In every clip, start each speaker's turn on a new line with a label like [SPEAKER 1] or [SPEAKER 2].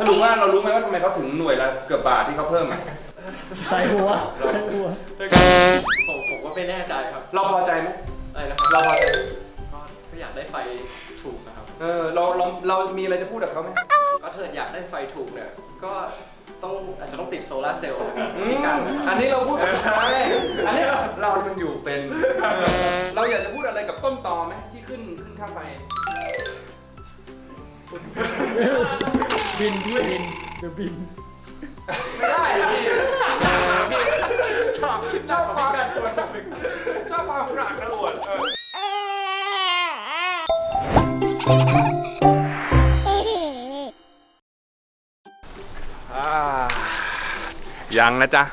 [SPEAKER 1] สรุปว่าเรารู้ไหมว่าทำไมเขาถึงหน่วยละเกือบบาทที่เขาเพิ่มอะ
[SPEAKER 2] ใส่หัวใส่หัว
[SPEAKER 3] ผมผมก็ไม่แน่ใจครับ
[SPEAKER 1] เราพอใจไหม
[SPEAKER 3] อะไรนะครับ
[SPEAKER 1] เราพอใจไหม
[SPEAKER 3] ก็ก็อยากได้ไฟถูกนะครับ
[SPEAKER 1] เออเราเราเรามีอะไรจะพูดกับเขาไหม
[SPEAKER 3] ก็ถ้าเกิดอยากได้ไฟถูกเนี่ยก็ต้องอาจจะต้องติดโซลาร์เซลล์นะครับ
[SPEAKER 1] อื
[SPEAKER 3] มี
[SPEAKER 1] ม
[SPEAKER 3] การนะครับ
[SPEAKER 1] อันนี้เราพูดกับใครอันนี้เรามันอยู่เป็นเออเราอยากจะพูดอะไรกับต้นตอไหมที่ขึ้นขึ้นค่าไฟ
[SPEAKER 2] บินพี่บินเดี๋ยวบิน
[SPEAKER 3] ไม่ได้พี่พี่
[SPEAKER 1] ชอบชอบความชอบความกระกระโดดเอออ่ายังนะจ๊ะ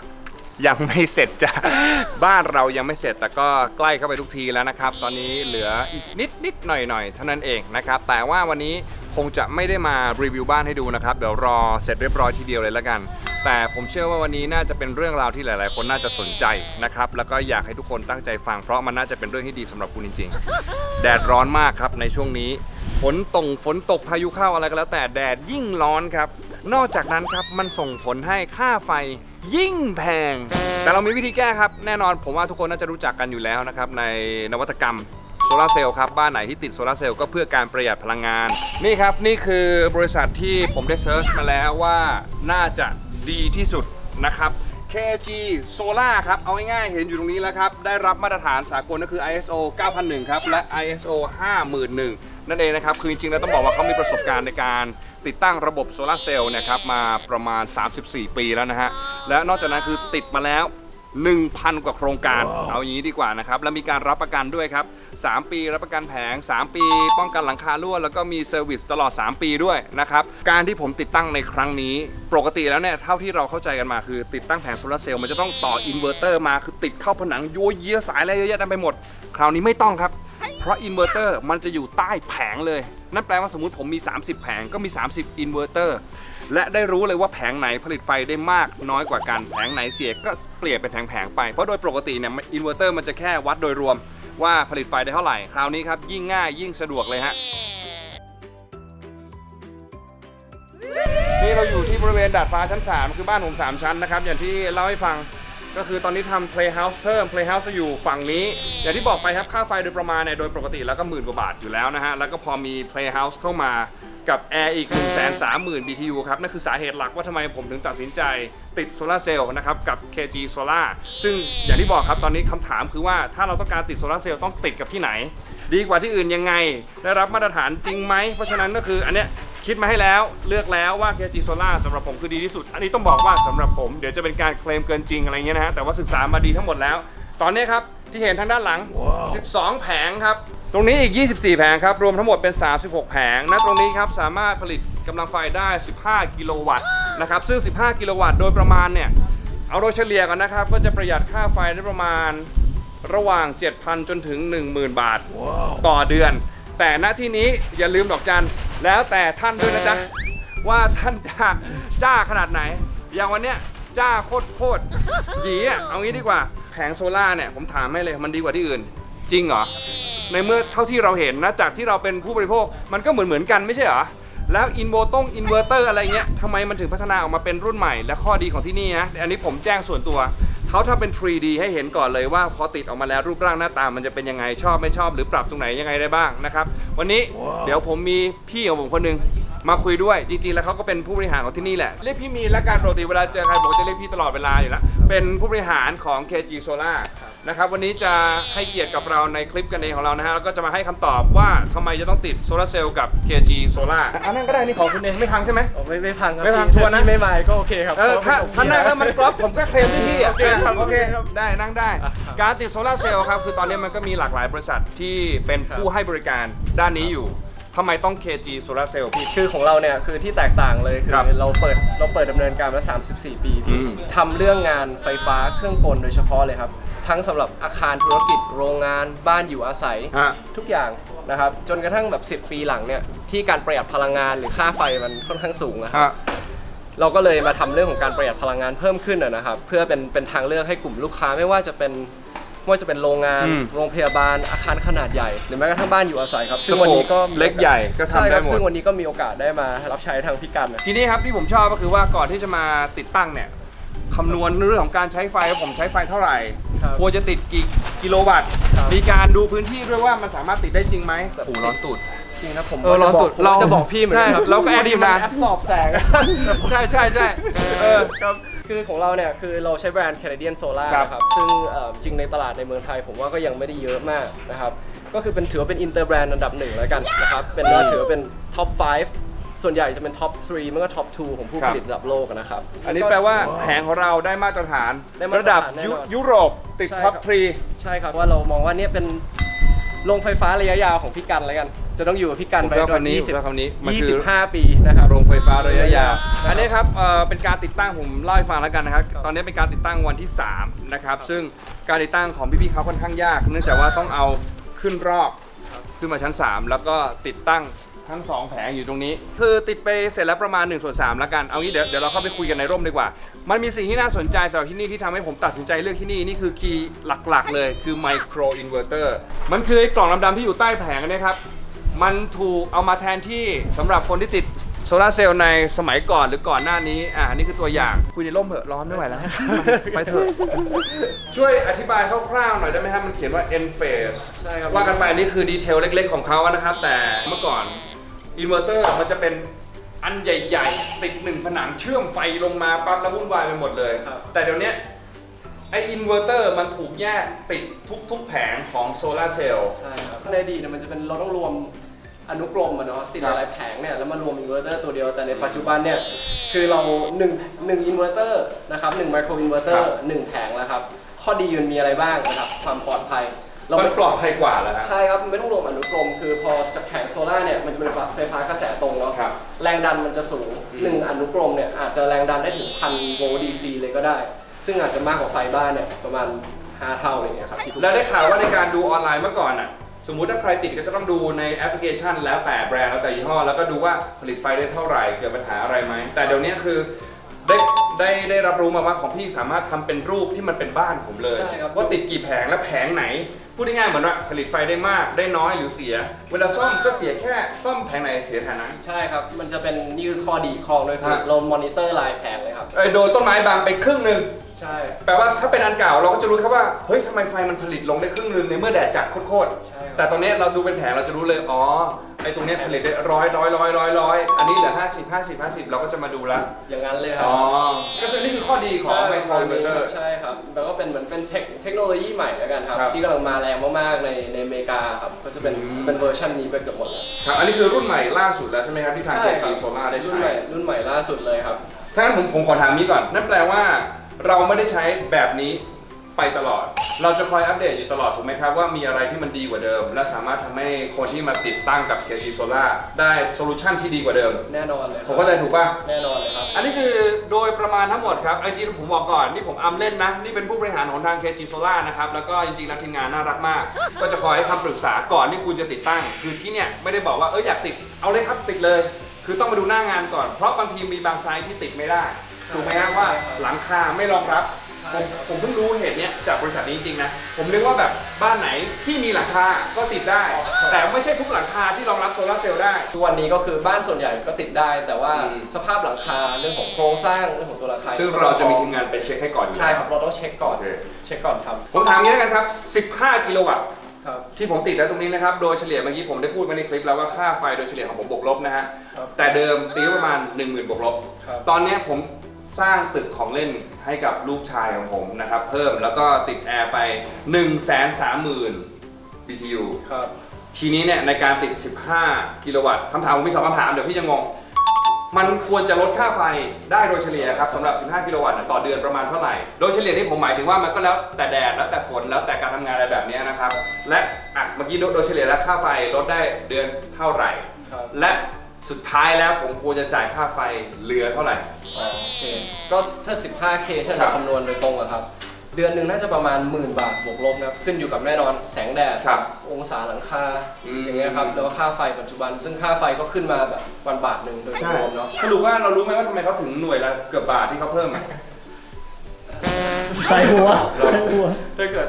[SPEAKER 1] ยังไม่เสร็จจ้ะ บ้านเรายังไม่เสร็จแต่ก็ใกล้เข้าไปทุกทีแล้วนะครับ ตอนนี้เหลืออีกนิดนิดหน่อยหน่อยเท่านั้นเองนะครับ แต่ว่าวันนี้ คงจะไม่ได้มารีวิวบ้านให้ดูนะครับ เดี๋ยวรอเสร็จเรียบร้อยทีเดียวเลยแล้วกัน แต่ผมเชื่อว่าวันนี้น่าจะเป็นเรื่องราวที่หลาย ๆ คนน่าจะสนใจนะครับ แล้วก็อยากให้ทุกคนตั้งใจฟัง เพราะมันน่าจะเป็นเรื่องที่ดีสำหรับคุณจริง ๆ แดดร้อนมากครับในช่วงนี้ฝนตกฝนตกพายุเข้าอะไรก็แล้ว แต่แดดยิ่งร้อนครับ นอกจากนั้นครับมันส่งผลให้ค่าไฟยิ่งแพง แต่เรามีวิธีแก้ครับ แน่นอนผมว่าทุกคนน่าจะรู้จักกันอยู่แล้วนะครับในนวัตกรรม โซลาร์เซลล์ครับ บ้านไหนที่ติดโซลาร์เซลล์ก็เพื่อการประหยัดพลังงาน นี่ครับ นี่คือบริษัทที่ผมได้เซิร์ชมาแล้วว่าน่าจะดีที่สุดนะครับ KG Solar ครับ เอาง่ายๆ เห็นอยู่ตรงนี้แล้วครับ ได้รับมาตรฐานสากลก็คือ ISO 9001 ครับ และ ISO 51001 นั่นเองนะครับ คือจริงๆ แล้วต้องบอกว่าเขามีประสบการณ์ในการติดตั้งระบบโซลาร์เซลล์นะครับมาประมาณ 34 ปีแล้วนะฮะ และนอกจากนั้นคือติดมาแล้ว 1,000 กว่าโครงการ เอาอย่างนี้ดีกว่านะครับ แล้วมีการรับประกันด้วยครับ 3 ปีรับประกันแผง 3 ปี ป้องกันหลังคารั่วแล้วก็มีเซอร์วิสตลอด 3 ปีด้วยนะครับ การที่ผมติดตั้งในครั้งนี้ ปกติแล้วเนี่ย เท่าที่เราเข้าใจกันมาคือติดตั้งแผงโซลาร์เซลล์มันจะต้องต่ออินเวอร์เตอร์มาคือติดเข้าผนังยัวเยียสายอะไรเยอะแยะเต็มไปหมด คราวนี้ไม่ต้องครับ เพราะอินเวอร์เตอร์มันจะอยู่ใต้แผงเลย นั่นแปลว่าสมมติผมมี 30 แผงก็มี 30อินเวอร์เตอร์และได้รู้เลยว่าแผงไหนผลิตไฟได้มากน้อยกว่ากัน แผงไหนเสียก็เปลี่ยนเป็นแผงๆไป เพราะโดยปกติเนี่ยอินเวอร์เตอร์มันจะแค่วัดโดยรวมว่าผลิตไฟได้เท่าไหร่ คราวนี้ครับ ยิ่งง่ายยิ่งสะดวกเลยฮะ นี่เราอยู่ที่บริเวณดาดฟ้าชั้น 3 คือบ้านผม 3 ชั้นนะครับ อย่างที่เล่าให้ฟัง ก็คือตอนนี้ทำ playhouse เพิ่ม playhouse จะอยู่ฝั่งนี้ อย่างที่บอกไปครับ ค่าไฟโดยประมาณเนี่ยโดยปกติแล้วก็หมื่นกว่าบาทอยู่แล้วนะฮะ แล้วก็พอมี playhouse เข้ามากับแอร์อีก 1 3 0 0 0 0 BTU ครับ นั่นคือสาเหตุหลักว่าทำไมผมถึงตัดสินใจติดโซลาเซลล์นะครับ กับ KG Solar ซึ่งอย่างที่บอกครับตอนนี้คำถามคือว่าถ้าเราต้องการติดโซลาเซลล์ต้องติดกับที่ไหน ดีกว่าที่อื่นยังไง ได้รับมาตรฐานจริงไหมเพราะฉะนั้นก็คืออันเนี้ย คิดมาให้แล้วเลือกแล้วว่า KG Solar สำหรับผมคือดีที่สุด อันนี้ต้องบอกว่าสำหรับผมเดี๋ยวจะเป็นการเคลมเกินจริงอะไรเงี้ยนะฮะแต่ว่าศึกษามาดีทั้งหมดแล้ว ตอนนี้ครับ ที่เห็นทางด้านหลัง 12 แผงครับ ตรงนี้อีก 24 แผงครับ รวมทั้งหมดเป็น 36 แผงณตรงนี้ครับสามารถผลิตกำลังไฟได้ 15 กิโลวัตต์นะครับซึ่ง 15 กิโลวัตต์โดยประมาณเนี่ยเอาโดยเฉลี่ยก่อนนะครับก็จะประหยัดค่าไฟได้ประมาณระหว่าง 7,000 จนถึง 10,000 บาท ต่อเดือน แต่ณที่นี้อย่าลืมดอกจันแล้วแต่ท่านด้วยนะจ๊ะว่าท่านจะจ้าขนาดไหน อย่างวันเนี้ยจ้าโคตรโคตรหยีอะเอางี้ดีกว่าแผงโซล่าเนี่ยผมถามให้เลยมันดีกว่าที่อื่น จริงเหรอในเมื่อเท่าที่เราเห็นนะจากที่เราเป็นผู้บริโภคมันก็เหมือนเหมือนๆกันไม่ใช่เหรอแล้วอินโวตงอินเวอร์เตอร์อะไรเงี้ยทำไมมันถึงพัฒนาออกมาเป็นรุ่นใหม่ และข้อดีของที่นี่นะอันนี้ผมแจ้งส่วนตัว เขาทำเป็น 3D ให้เห็นก่อนเลยว่าพอติดออกมาแล้วรูปร่างหน้าตามันจะเป็นยังไงชอบไม่ชอบหรือปรับตรงไหนยังไงได้บ้างนะครับ วันนี้เดี๋ยวผมมีพี่ของผมคนหนึงมาคุยด้วยจริงๆแล้วเขาก็เป็นผู้บริหารของที่นี่แหละเรียกพี่มีนและการปกติเวลาเจอใครบอกจะเรียกพี่ตลอดเวลาอยู่แล้วเป็นผู้บริหารของ KG Solar นะครับวันนี้จะให้เกียรติกับเราในคลิปกันเองของเรานะฮะแล้วก็จะมาให้คำตอบว่าทำไมจะต้องติดโซลาร์เซลล์กับ KG Solar อันนั้นก็ได้นี่ของคุณเองไม่พังใช่ไหม
[SPEAKER 3] โอ้ไม่ไม่พังครับ
[SPEAKER 1] ไม่พัง
[SPEAKER 3] พี่
[SPEAKER 1] ชัวร์นะ
[SPEAKER 3] ถ้าพี่ไม่มาก็โอเคครับ
[SPEAKER 1] เออถ้า
[SPEAKER 3] เพระ
[SPEAKER 1] ถ้า
[SPEAKER 3] ว่
[SPEAKER 1] นั่งแล้วมันกรอบผมก็เคลมที่พี่อะ
[SPEAKER 3] โอเคครับ
[SPEAKER 1] โอเค
[SPEAKER 3] โอเคครับ
[SPEAKER 1] ได้นั่งได้ การติดโซลาร์เซลล์ครับคือตอนนี้มันก็มีหลากหลายบริษัทที่เป็นผู้ให้บริการด้านนี้อยู่ ทำไมต้อง KG Solar Cell พี่
[SPEAKER 3] คือของเราเนี่ยคือที่แตกต่างเลยคือ
[SPEAKER 1] ครับ
[SPEAKER 3] เราเปิดเราเปิดดำเนินการมา 34 ปี
[SPEAKER 1] อื
[SPEAKER 3] พี่
[SPEAKER 1] ม
[SPEAKER 3] ทำเรื่องงานไฟฟ้าเครื่องกลโดยเฉพาะเลยครับ ทั้งสำหรับอาคารธุรกิจโรงงานบ้านอยู่อาศัย
[SPEAKER 1] ฮะ
[SPEAKER 3] ทุกอย่างนะครับ จนกระทั่งแบบ 10 ปีหลังเนี่ย ที่การประหยัดพลังงานหรือค่าไฟมันค่อนข้างสูงนะครับ
[SPEAKER 1] ฮะ
[SPEAKER 3] เราก็เลยมาทำเรื่องของการประหยัดพลังงานเพิ่มขึ้นนะนะครับ เพื่อเป็นเป็นทางเลือกให้กลุ่มลูกค้าไม่ว่าจะเป็น ไม่ว่าจะเป็นโรงงาน
[SPEAKER 1] อืม
[SPEAKER 3] โรงพยาบาลอาคารขนาดใหญ่ หรือแม้กระทั่งบ้านอยู่อาศัยครับ
[SPEAKER 1] สโคป
[SPEAKER 3] วันี้ก็มี
[SPEAKER 1] เล็กใหญ่ก็ทำ
[SPEAKER 3] ใช่ค
[SPEAKER 1] ได้
[SPEAKER 3] รับ
[SPEAKER 1] หมด
[SPEAKER 3] ซึ่งวันนี้ก็มีโอกาสได้มารับใช้ทางพี่กันนะ
[SPEAKER 1] ทีนี้ครับที่ผมชอบก็คือว่าก่อนที่จะมาติดตั้งเนี่ยคำนวณเรื่องของการใช้ไฟว่าผมใช้ไฟเท่าไหร่
[SPEAKER 3] ครับ
[SPEAKER 1] ควรจะติดกี่กิโลวัตต์
[SPEAKER 3] ครับ
[SPEAKER 1] มีการดูพื้นที่ด้วยว่ามันสามารถติดได้จริงไหมโอ้โหร้อนตูด
[SPEAKER 3] จริงนะผม
[SPEAKER 1] เออร้อนตูด
[SPEAKER 3] ผมจะบอกพี่เหมือนกัน
[SPEAKER 1] ใช่
[SPEAKER 3] ครับ
[SPEAKER 1] เราก็แอดอยู่นาน
[SPEAKER 3] แอปสอบแสง
[SPEAKER 1] ใช่ใช่ใช่เออ
[SPEAKER 3] ครับ คือของเราเนี่ยคือเราใช้แบรนด์ Canadian Solar
[SPEAKER 1] ครับ
[SPEAKER 3] นะครับ ซึ่งเอ่อจริงในตลาดในเมืองไทย ผมว่าก็ยังไม่ได้เยอะมากนะครับ ก็คือเป็นถือว่าเป็นอินเตอร์แบรนด์อันดับหนึ่งแล้วกันนะครับ เป็นว่าถือว่าเป็นท็อป 5 ส่วนใหญ่จะเป็นท็อป 3 มันก็ท็อป 2 ของผู้
[SPEAKER 1] ครั
[SPEAKER 3] ผ
[SPEAKER 1] บ
[SPEAKER 3] ลิตระดับโลกนะครับ
[SPEAKER 1] อันนี้แปลว่าแผงของเราได้มาตรฐาน
[SPEAKER 3] ได้มาตรฐาน
[SPEAKER 1] ระดับ
[SPEAKER 3] แน่นอน
[SPEAKER 1] ยุยุโรปติด
[SPEAKER 3] ใช่
[SPEAKER 1] ท็อป
[SPEAKER 3] ครับ
[SPEAKER 1] ทรี
[SPEAKER 3] ใช่ครับว่าเรามองว่าเนี่ยเป็น โรงไฟฟ้าระยะยาวของพี่กันแล้วกัน จะต้องอยู่กับพี่กัน
[SPEAKER 1] ผม
[SPEAKER 3] ไป
[SPEAKER 1] ชอบ
[SPEAKER 3] โดย
[SPEAKER 1] คำนี้
[SPEAKER 3] ยี่
[SPEAKER 1] ผม
[SPEAKER 3] สิบ
[SPEAKER 1] ชอบคำนี้มัน
[SPEAKER 3] ยี่
[SPEAKER 1] คื
[SPEAKER 3] สิ
[SPEAKER 1] อ
[SPEAKER 3] บห้าปีนะครับ
[SPEAKER 1] โรงไฟฟ้าระยะยาว
[SPEAKER 3] ครับ
[SPEAKER 1] อันนี้ครับเอ่อเป็นการติดตั้งผมเล่าให้ฟังแล้วกันนะครับ ตอนนี้เป็นการติดตั้งวันที่3นะครับ ซึ่งการติดตั้งของพี่ๆเขาค่อนข้างยาก เนื่องจากว่าต้องเอาขึ้นรอบขึ้นมาชั้น 3 แล้วก็ติดตั้ง ทั้ง2แผงอยู่ตรงนี้ คือติดไปเสร็จแล้วประมาณ1ส่วน3แล้วกันเอางี้เดี๋ยวเดี๋ยวเราเข้าไปคุยกันในร่มดีกว่า มันมีสิ่งที่น่าสนใจสำหรับที่นี่ที่ทำให้ผมตัดสินใจเลือกที่นี่ นี่คือคีย์หลักๆ เลยคือไมโครอินเวอร์เตอร์มันคือไอ้กล่องดำๆที่อยู่ใต้แผงอันนี้ครับมันถูกเอามาแทนที่สำหรับคนที่ติดโซลาร์เซลล์ในสมัยก่อนหรือก่อนหน้านี้ อ่านี่คือตัวอย่าง คุยในร่มเถอะร้อนไม่ไหวแล้ว ไปเถอะ ช่วยอธิบายคร่าวๆหน่อยได้ไหมครับ มันเขียนว่า N phase
[SPEAKER 3] ใช่ครับ
[SPEAKER 1] ว่ากันไปอันนี้คือดีเทลเล็กๆของเขานะครับ แต่เมื่อก่อน อินเวอร์เตอร์มันจะเป็นอันใหญ่ๆ ติดหนึ่งผนังเชื่อมไฟลงมาปั๊บแล้ววุ่นวายไปหมดเลย
[SPEAKER 3] ครับ
[SPEAKER 1] แต่เดี๋ยวเนี้ยไออินเวอร์เตอร์มันถูกแยกติดทุกๆแผงของโซลาร์เซลล์
[SPEAKER 3] ใช่ครับในอดีตเนี่ยมันจะเป็นเราต้องรวมอนุกรมอะเนาะติด
[SPEAKER 1] ครับ
[SPEAKER 3] หลายๆแผงเนี่ยแล้วมารวมอินเวอร์เตอร์ตัวเดียวแต่ในปัจจุบันเนี่ยคือเรา1นึ่งหนึ่งอินเวอร์เตอร์นะครับหนึ่งไมโครอินเวอร์เตอร์หนึ่งแผงแล้วครับข้อดีมันมีอะไรบ้างนะครับความปลอดภัย เรา
[SPEAKER 1] มัน
[SPEAKER 3] ไม่
[SPEAKER 1] ปลอดภัยกว่าแล้วครับ
[SPEAKER 3] ใช่ครับไม่ต้องรวมอนุกรม คือพอจากแผงโซล่าร์เนี่ยมันจะเป็นไฟฟ้ากระแสตรงเนาะ
[SPEAKER 1] ครับ
[SPEAKER 3] แรงดันมันจะสูงหนึ่งอนุกรมเนี่ยอาจจะแรงดันได้ถึงพันโวลต์ดีซีเลยก็ได้ ซึ่งอาจจะมากกว่าไฟบ้านเนี่ยประมาณ 5 เท่าอะไรอย่างเงี้ยครับ
[SPEAKER 1] แล้วได้ข่าวว่าในการดูออนไลน์เมื่อก่อนอะ สมมุติถ้าใครติดก็จะต้องดูในแอปพลิเคชัน แล้วแต่แบรนด์แล้วแต่ยี่ห้อ แล้วก็ดูว่าผลิตไฟได้เท่าไหร่เกิดปัญหาอะไรไหม แต่เดี๋ยวนี้คือได้ได้ได้รับรู้มาว่าของพี่สามารถทำเป็นรูปที่มันเป็นบ้านผมเลย
[SPEAKER 3] ใช่ครับ
[SPEAKER 1] ว่าติดกี่แผงและแผงไหน พูดง่ายๆเหมือนว่าผลิตไฟได้มากได้น้อยหรือเสีย เวลาซ่อมก็เสียแค่ซ่อมแผงไหนเสียแผงนั้น
[SPEAKER 3] ใช่ครับ มันจะเป็นนี่คือข้อดีอีกข้อด้วยคือ
[SPEAKER 1] ฮะ
[SPEAKER 3] เรามอนิเตอร์ลายแผงเลยครับ
[SPEAKER 1] เอ้ยโดนต้นไม้บางไปครึ่งหนึ่ง
[SPEAKER 3] ใช่
[SPEAKER 1] แปลว่าถ้าเป็นอันเก่าเราก็จะรู้แค่ว่า เฮ้ยทำไมไฟมันผลิตลงได้ครึ่งนึงในเมื่อแดดจัดโคตร
[SPEAKER 3] ใช่
[SPEAKER 1] ๆ
[SPEAKER 3] ค
[SPEAKER 1] แต่
[SPEAKER 3] รับ
[SPEAKER 1] ตอนนี้เราดูเป็นแผงเราจะรู้เลย อ๋อ ไอ้ตรงเนี้ยผลิตได้ร้อยร้อยร้อยร้อยร้อยอันนี้เหลือ 50 50 50 เราก็จะมาดูแล้ว
[SPEAKER 3] อย่างนั้นเลยครั
[SPEAKER 1] อ๋อ ก็คือนี่คือข้อดีของไมโครอินเวอร์เตอร์
[SPEAKER 3] ใช่ครับแล้วก็เป็นเหมือนเป็นเทคเทคโนโลยีใหม่แล้วกันครับ
[SPEAKER 1] ครับ
[SPEAKER 3] ที่กำลังมาแรงมากๆในในอเมริกาครับก็จะเป็น
[SPEAKER 1] อืม
[SPEAKER 3] จะเป็นเวอร์ชันนี้ไปเกือบหมดแล้ว
[SPEAKER 1] ครับ อันนี้คือรุ่นใหม่ล่าสุดแล้วใช่ไหมครับที่ทาง
[SPEAKER 3] ใช่
[SPEAKER 1] เจ
[SPEAKER 3] ครั
[SPEAKER 1] จี
[SPEAKER 3] บ
[SPEAKER 1] โซล่าได้
[SPEAKER 3] รุ่น
[SPEAKER 1] ใช้
[SPEAKER 3] ใหม่รุ่นใหม่ล่าสุดเลยครับ
[SPEAKER 1] ถ้างั้นผมผมขอถามนี้ก่อน นั่นแปลว่า เราไม่ได้ใช้แบบนี้ไปตลอด เราจะคอยอัปเดตอยู่ตลอดถูกไหมครับว่ามีอะไรที่มันดีกว่าเดิม และสามารถทำให้คนที่มาติดตั้งกับ KT Solar ได้โซลูชันที่ดีกว่าเดิม
[SPEAKER 3] แน่นอนเลยค
[SPEAKER 1] ผ
[SPEAKER 3] รั
[SPEAKER 1] มเข้าใจถูกป่ะ
[SPEAKER 3] แน่นอนเลยครับ
[SPEAKER 1] อันนี้คือโดยประมาณทั้งหมดครับไอจีผมบอกก่อน นี่ผมอัมเล่นนะ นี่เป็นผู้บริหารของทาง KG Solar นะครับ แล้วก็จริงๆแล้วทีมงานน่ารักมาก ก็จะคอยให้คำปรึกษาก่อนที่คุณจะติดตั้ง คือที่เนี่ย ไม่ได้บอกว่า เอออยากติดเอาเลยครับติดเลย คือต้องมาดูหน้างานก่อน เพราะบางทีมีบางไซต์ที่ติดไม่ได้ ถูกไหมฮะว่าหลังคาไม่รองรับ ผมผมเพิ่งรู้เหตุเนี้ยจากบริษัทนี้จริงๆนะ ผมนึกว่าแบบบ้านไหนที่มีหลังคาก็ติดได้ แต่ไม่ใช่ทุกหลังคาที่รองรับโซลาร์เซลล์ได้
[SPEAKER 3] ทุกวันนี้ก็คือบ้านส่วนใหญ่ก็ติดได้ แต่ว่า
[SPEAKER 1] อืม
[SPEAKER 3] สภาพหลังคาเรื่องของโครงสร้างเรื่องของตัวหลังคา
[SPEAKER 1] ซึ่งเราจะมีทีมงานไปเช็คให้ก่อนอยู่
[SPEAKER 3] ใช่ครับเราต้องเช็คก่อน
[SPEAKER 1] โอเค
[SPEAKER 3] เช็คก่อนท
[SPEAKER 1] ผมถามงี้แล้วกันครับ 15 กิโลวัตต์ำ
[SPEAKER 3] ครับ
[SPEAKER 1] ที่ผมติดแล้วตรงนี้นะครับ โดยเฉลี่ยเมื่อกี้ผมได้พูดไว้ในคลิปแล้วว่าค่าไฟโดยเฉลี่ยของผมบวกลบนะฮะ
[SPEAKER 3] ครับ
[SPEAKER 1] แต่เดิมตีไว้ประมาณ 10,000บวกลบ
[SPEAKER 3] ครับ
[SPEAKER 1] ตอนเนี้ยผม สร้างตึกของเล่นให้กับลูกชายของผมนะครับ เพิ่มแล้วก็ติดแอร์ไป 130,000 BTU
[SPEAKER 3] ครับ
[SPEAKER 1] ทีนี้เนี่ยในการติด 15 กิโลวัตต์คำถามผมมีสองคำถามเดี๋ยวพี่จะงง มันควรจะลดค่าไฟได้โดยเฉลี่ยครับสำหรับ 15 กิโลวัตต์เนี่ยต่อเดือนประมาณเท่าไหร่ โดยเฉลี่ยที่ผมหมายถึงว่ามันก็แล้วแต่แดดแล้วแต่ฝนแล้วแต่การทำงานอะไรแบบเนี้ยนะครับ และอะเมื่อกี้โดยเฉลี่ยแล้วค่าไฟลดได้เดือนเท่าไหร่
[SPEAKER 3] ครับ
[SPEAKER 1] และ สุดท้ายแล้วผมควรจะจ่ายค่าไฟเหลือเท่าไหร่
[SPEAKER 3] อ๋อโอเคก็ถ้า 15K ถ้า
[SPEAKER 1] ครั
[SPEAKER 3] เรา
[SPEAKER 1] บ
[SPEAKER 3] คำนวณโดยตรงอะครับ เดือนหนึ่งน่าจะประมาณหมื่นบาทบวกลบนะครับ ขึ้นอยู่กับแน่นอนแสงแดด
[SPEAKER 1] ครับ
[SPEAKER 3] องศาหลังคา
[SPEAKER 1] อืม
[SPEAKER 3] อย่างเงี้ยครับ แล้วก็ค่าไฟปัจจุบัน ซึ่งค่าไฟก็ขึ้นมาแบบวันบาทหนึ่งโดยรวมเนาะ
[SPEAKER 1] สรุปว่าเรารู้ไหมว่าทำไมเขาถึงหน่วยละเกือบบาทที่เขาเพิ่มอะ
[SPEAKER 2] ใส่หัวใส่หัว
[SPEAKER 3] ถ้าเกิด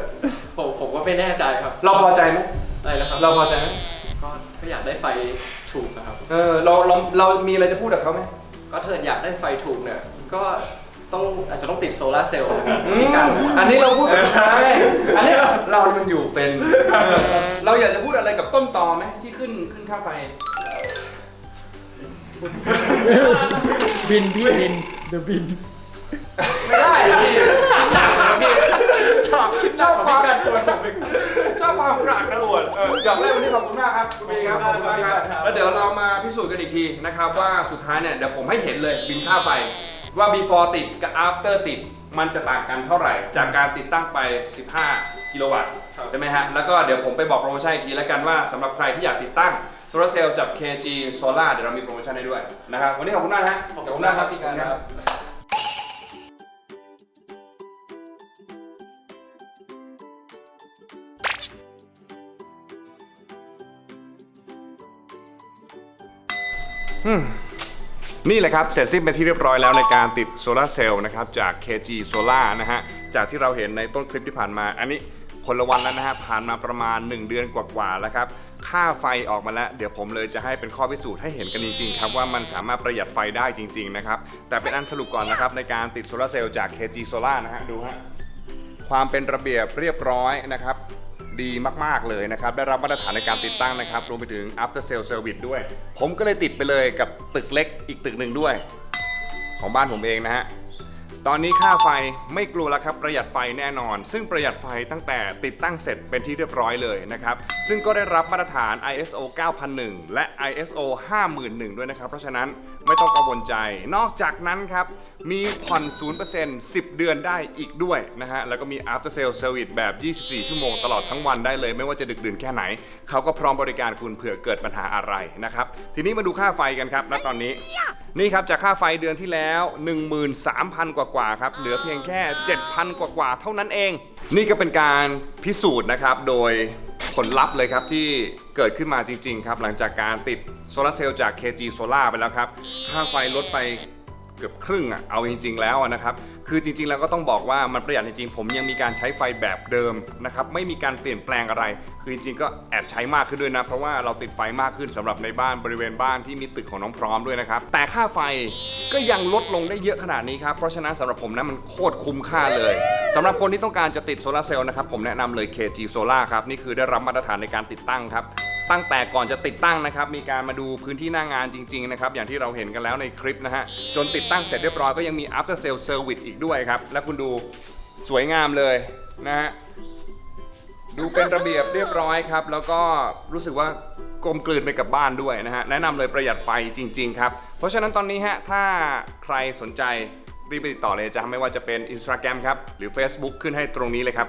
[SPEAKER 3] ผมผมก็ไม่แน่ใจครับ
[SPEAKER 1] เราพอใจไหม
[SPEAKER 3] อะไรนะครับ
[SPEAKER 1] เราพอใจไหม
[SPEAKER 3] ก็ก็อยากได้ไฟถูกนะครับ
[SPEAKER 1] เออเราเราเรามีอะไรจะพูดกับเขาไหม
[SPEAKER 3] ก็เธออยากได้ไฟถูกเนี่ย ก็ต้องอาจจะต้องติดโซลาร์เซลล์นะครับที่การ
[SPEAKER 1] อันนี้เราพูดกับใครอันนี้เรามันอยู่เป็นเออเราอยากจะพูดอะไรกับต้นตอไหมที่ขึ้นขึ้นค่าไฟ
[SPEAKER 2] บินพี่บินเดอะบิน
[SPEAKER 3] ไม่ได้พี่
[SPEAKER 1] ชอบชอบความการชวนผมชอบความกระอักกระอ่วนเออหยอกเล่นวันนี้ขอบคุณมากครับคุณบีครับขอบคุณมากครับแล้วเดี๋ยวเรามาพิสูจน์กันอีกทีนะครับว่าสุดท้ายเนี่ยเดี๋ยวผมให้เห็นเลยบินค่าไฟว่า before ติดกับ after ติด มันจะต่างกันเท่าไหร่ จากการติดตั้งไป 15 กิโลวัตต์ใช่ไหมฮะ แล้วก็เดี๋ยวผมไปบอกโปรโมชั่นอีกทีแล้วกันว่าสำหรับใครที่อยากติดตั้งโซลาร์เซลล์จาก KG Solar เดี๋ยวเรามีโปรโมชั่นให้ด้วยนะครับวันนี้ขอบคุณมากฮะ
[SPEAKER 3] ขอบคุณมากครับพี่การครับ
[SPEAKER 1] นี่แหละครับ เสร็จสิ้นเป็นที่เรียบร้อยแล้วในการติดโซลาร์เซลล์นะครับจาก KG Solar นะฮะ จากที่เราเห็นในต้นคลิปที่ผ่านมา อันนี้คนละวันแล้วนะฮะ ผ่านมาประมาณ 1 เดือนกว่าๆแล้วครับ ค่าไฟออกมาแล้ว เดี๋ยวผมเลยจะให้เป็นข้อพิสูจน์ให้เห็นกันจริงๆครับ ว่ามันสามารถประหยัดไฟได้จริงๆนะครับ แต่เป็นอันสรุปก่อนนะครับ ในการติดโซลาร์เซลล์จาก KG Solar นะฮะ ดูฮะ ความเป็นระเบียบเรียบร้อยนะครับ ดีมาก ๆ เลยนะครับ ได้รับมาตรฐานในการติดตั้งนะครับ รวมไปถึง after sale service ด้วย ผมก็เลยติดไปเลยกับตึกเล็กอีกตึกหนึ่งด้วย ของบ้านผมเองนะฮะ ตอนนี้ค่าไฟไม่กลัวแล้วครับประหยัดไฟแน่นอน ซึ่งประหยัดไฟตั้งแต่ติดตั้งเสร็จเป็นที่เรียบร้อยเลยนะครับ ซึ่งก็ได้รับมาตรฐาน ISO 9001 และ ISO 51001 ด้วยนะครับ เพราะฉะนั้นไม่ต้องกังวลใจ นอกจากนั้นครับ มีผ่อน 0% 10 เดือนได้อีกด้วยนะฮะ แล้วก็มี after sale service แบบ 24 ชั่วโมงตลอดทั้งวันได้เลย ไม่ว่าจะดึกดื่นแค่ไหน เขาก็พร้อมบริการคุณเผื่อเกิดปัญหาอะไรนะครับ ทีนี้มาดูค่าไฟกันครับณตอนนี้ นี่ครับจากค่าไฟเดือนที่แล้ว 13,000 กว่ากว่าครับ เหลือเพียงแค่ 7,000 กว่ากว่าเท่านั้นเอง นี่ก็เป็นการพิสูจน์นะครับ โดยผลลัพธ์เลยครับที่เกิดขึ้นมาจริง ๆ ครับ หลังจากการติดโซลาร์เซลล์จาก KG Solar ไปแล้วครับ ค่าไฟลดไป กือบครึ่งอะเอาจริง ๆ แล้วนะครับคือจริง ๆ แล้วก็ต้องบอกว่ามันประหยัดจริงๆผมยังมีการใช้ไฟแบบเดิมนะครับไม่มีการเปลี่ยนแปลงอะไร คือจริงๆก็แอบใช้มากขึ้นด้วยนะเพราะว่าเราติดไฟมากขึ้นสำหรับในบ้านบริเวณบ้านที่มีตึกของน้องพร้อมด้วยนะครับแต่ค่าไฟก็ยังลดลงได้เยอะขนาดนี้ครับเพราะฉะนั้นสำหรับผมนะมันโคตรคุ้มค่าเลยสำหรับคนที่ต้องการจะติดโซลาร์เซลล์นะครับผมแนะนำเลย KG Solar ครับนี่คือได้รับมาตรฐานในการติดตั้งครับ ตั้งแต่ก่อนจะติดตั้งนะครับ มีการมาดูพื้นที่หน้างานจริง ๆ นะครับ อย่างที่เราเห็นกันแล้วในคลิปนะฮะ จนติดตั้งเสร็จเรียบร้อยก็ยังมี after sale service อีกด้วยครับ และคุณดูสวยงามเลยนะฮะ ดูเป็นระเบียบเรียบร้อยครับ แล้วก็รู้สึกว่ากลมกลืนไปกับบ้านด้วยนะฮะ แนะนำเลยประหยัดไฟจริง ๆ ครับ เพราะฉะนั้นตอนนี้ฮะ ถ้าใครสนใจรีบไปติดต่อเลยจะไม่ว่าจะเป็น Instagram ครับ หรือ Facebook ขึ้นให้ตรงนี้เลยครับ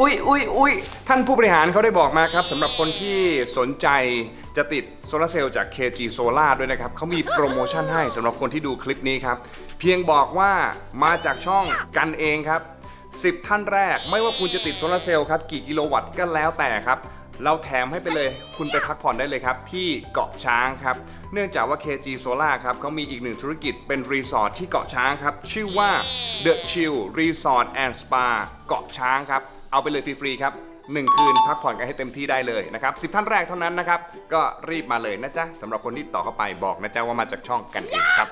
[SPEAKER 1] อุ้ยอุ้ยอุ้ยท่านผู้บริหารเขาได้บอกมาครับสำหรับคนที่สนใจจะติดโซลาร์เซลล์จาก KG Solar ด้วยนะครับเขามีโปรโมชั่นให้สำหรับคนที่ดูคลิปนี้ครับ เพียงบอกว่ามาจากช่องกันเองครับ 10 ท่านแรก ไม่ว่าคุณจะติดโซลาร์เซลล์ครับกี่กิโลวัตต์ก็แล้วแต่ครับเราแถมให้ไปเลย คุณไปพักผ่อนได้เลยครับ ที่เกาะช้างครับ เนื่องจากว่า KG Solar ครับเขามีอีกหนึ่งธุรกิจเป็นรีสอร์ทที่เกาะช้างครับ ชื่อว่า The Chill Resort and Spa เกาะช้างครับ เอาไปเลยฟรีๆครับ 1 คืนพักผ่อนกันให้เต็มที่ได้เลยนะครับสิท่านแรกเท่านั้นนะครับ ก็รีบมาเลยนะจ๊ะสำหรับคนที่ต่อเข้าไปบอกนะจ๊ะว่ามาจากช่องกันเองครับ